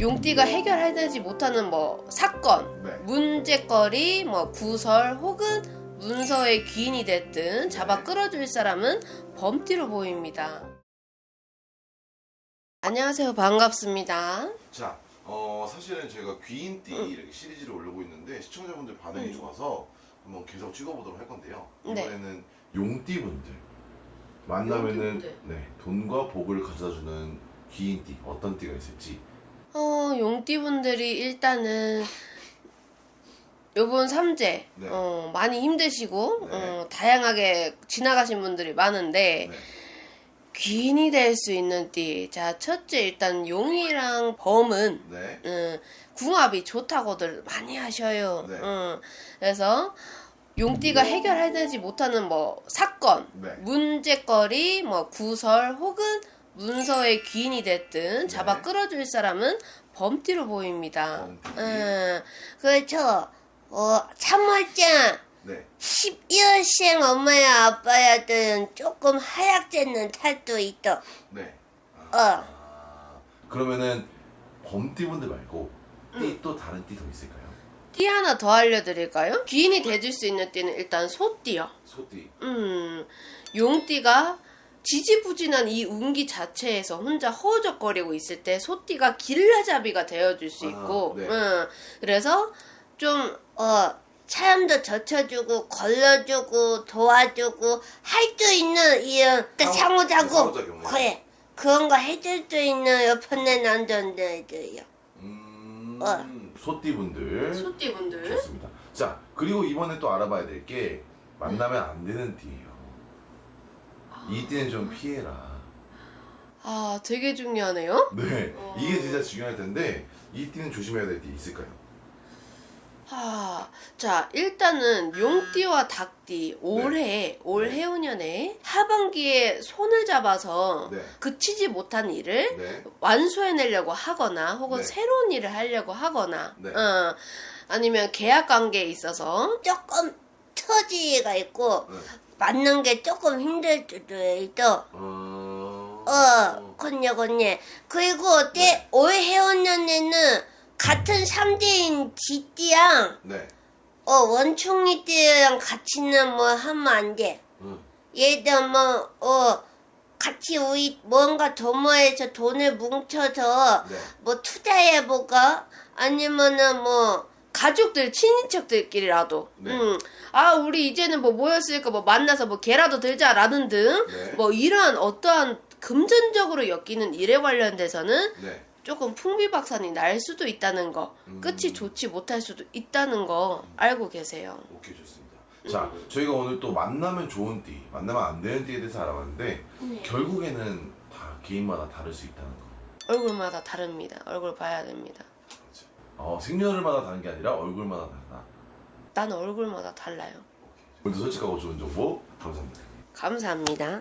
용띠가 해결해내지 못하는 뭐 사건, 네. 문제거리, 뭐 구설 혹은 문서의 귀인이 됐든 잡아 끌어줄 사람은 범띠로 보입니다. 안녕하세요. 반갑습니다. 자, 어, 사실은 저희가 귀인띠 이렇게 시리즈를 올리고 있는데 시청자분들 반응이 음. 좋아서 한번 계속 찍어보도록 할 건데요. 네. 이번에는 용띠분들 만나면은 용띠분들. 네, 돈과 복을 가져다주는 귀인띠 어떤 띠가 있을지 어, 용띠분들이 일단은 요번 삼재 네. 어, 많이 힘드시고 네. 어, 다양하게 지나가신 분들이 많은데 네. 귀인이 될 수 있는 띠. 자, 첫째 일단 용이랑 범은 네. 음, 궁합이 좋다고들 많이 하셔요. 네. 음, 그래서 용띠가 해결해내지 못하는 뭐 사건, 네. 문제거리, 뭐 구설 혹은 문서의 귀인이 됐든 잡아 네. 끌어줄 사람은 범띠로 보입니다. 범띠. 음, 그렇죠. 어, 참말장 네. 12월생 엄마야 아빠야든 조금 하약되는 탈도 있어. 네. 어. 아, 그러면은 범띠분들 말고 음. 띠또 다른 띠 더 있을까요? 띠 하나 더 알려드릴까요? 귀인이 돼줄 수 있는 띠는 일단 소띠요. 소띠. 음, 용띠가 지지부진한 이 운기 자체에서 혼자 허우적거리고 있을 때 소띠가 길라잡이가 되어줄 수 아, 있고, 네. 음, 그래서 좀, 어, 차염도 젖혀주고, 걸러주고, 도와주고, 할 수 있는, 이런, 상호- 상호작용. 상호작용, 네. 그래. 그런 거 해줄 수 있는 옆에 남자들이요. 음, 어. 소띠분들 소띠분들. 좋습니다. 자, 그리고 이번에 또 알아봐야 될 게 만나면 안 되는 띠예요. 이 띠는 좀 피해라. 아, 되게 중요하네요. 네, 어. 이게 진짜 중요할 텐데 이 띠는 조심해야 될띠 있을까요? 아, 자, 일단은 용띠와 닭띠 올해 올 네. 해운년에 하반기에 손을 잡아서 네, 그치지 못한 일을 네, 완수해내려고 하거나 혹은 네. 새로운 일을 하려고 하거나 네. 어, 아니면 계약 관계에 있어서 조금 처지가 있고 네. 맞는 게 조금 힘들 수도 있어. 어, 어, 건요, 건예. 그리고 어때? 네. 올 해운년에는 같은 3대인 쥐띠랑 네, 어, 원충이들이랑 같이는 뭐 하면 안 돼. 음, 얘들 뭐, 어, 같이 우리 뭔가 도모해서 돈을 뭉쳐서 네, 뭐 투자해볼까? 아니면은 뭐, 가족들, 친인척들끼리라도, 네. 음, 아, 우리 이제는 뭐 모였으니까 뭐 만나서 뭐 개라도 들자라는 등, 네. 뭐 이러한 어떠한 금전적으로 엮이는 일에 관련돼서는 네. 조금 풍비박산이 날 수도 있다는 거, 음. 끝이 좋지 못할 수도 있다는 거 알고 계세요. 오케이 좋습니다. 자, 저희가 오늘 또 만나면 좋은 띠, 만나면 안 되는 띠에 대해서 알아봤는데 네. 결국에는 다 개인마다 다를 수 있다는 거. 얼굴마다 다릅니다. 얼굴 봐야 됩니다. 어, 생년월마다 다른 게 아니라 얼굴마다 다르다. 난 얼굴마다 달라요. 오늘도 솔직하고 좋은 정보 감사합니다. 감사합니다.